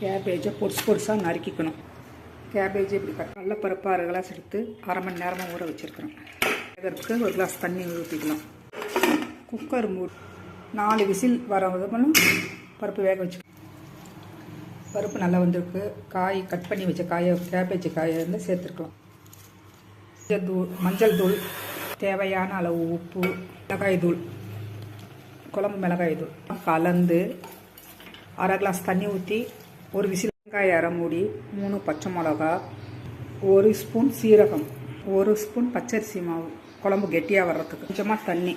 கேபேஜை பொடிசு பொடிசாக நறுக்கிக்கணும். கேபேஜ் இப்படி நல்ல பருப்பாக அரை எடுத்து அரை மணி நேரமாக ஊற வச்சுருக்குறேன் வேகிறதுக்கு ஒரு கிளாஸ் தண்ணி ஊற்றிக்கலாம் குக்கர் மூ நாலு விசில் வர விதமெல்லாம் பருப்பு வேக வச்சு பருப்பு நல்லா வந்திருக்கு. காய் கட் பண்ணி வச்ச காயை கேபேஜ் காயை வந்து சேர்த்துருக்கலாம். மஞ்சள் தூள் மஞ்சள் தூள் தேவையான அளவு உப்பு மிளகாய் தூள் குழம்பு மிளகாய் தூள். கலந்து அரை கிளாஸ் தண்ணி ஊற்றி ஒரு விசில் வெங்காய அரை மூணு பச்சை மிளகா ஒரு ஸ்பூன் சீரகம் ஒரு ஸ்பூன் பச்சரிசி மாவு. குழம்பு கெட்டியாக வர்றதுக்கு கொஞ்சமாக தண்ணி.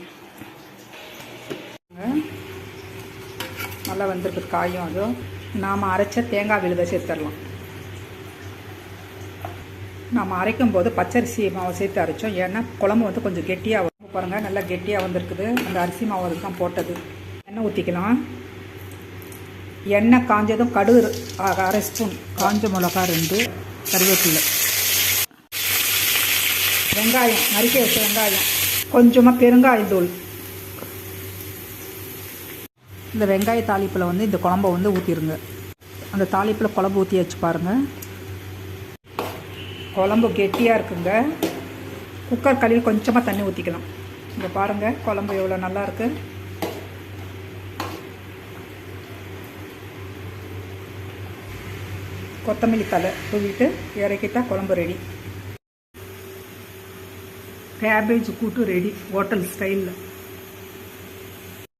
நல்லா வந்திருக்கு காயும் அதுவும் நாம் அரைச்ச தேங்காய் விழுத சேர்த்துடலாம். நாம் அரைக்கும் போது பச்சரிசி மாவை சேர்த்து அரைச்சோம். ஏன்னா குழம்பு வந்து கொஞ்சம் கெட்டியாக வரும். பாருங்கள் நல்லா கெட்டியாக வந்திருக்குது. அந்த அரிசி மாவு அதுக்கு தான் போட்டது. எண்ணெய் ஊற்றிக்கலாம் எண்ணெய் காஞ்சதும் கடுகு அரை ஸ்பூன் காஞ்ச மிளகா ரெண்டு கருவேப்பிலை. வெங்காயம் நறுக்கி வச்ச வெங்காயம். கொஞ்சமாக பெருங்காயம் தூள். இந்த வெங்காய தாளிப்பில் வந்து இந்த குழம்ப வந்து ஊற்றிடுங்க அந்த தாளிப்பில் குழம்பு ஊற்றி வச்சு பாருங்கள் குழம்பு கெட்டியாக இருக்குங்க. குக்கர் கழுவி கொஞ்சமாக தண்ணி ஊற்றிக்கலாம் இங்கே பாருங்கள் குழம்பு எவ்வளோ நல்லாயிருக்கு கொத்தமல்லி தலை தூவிட்டு இறக்கிட்டா குழம்பு ரெடி கேபேஜ் கூட்டு ரெடி ஹோட்டல் ஸ்டைலில்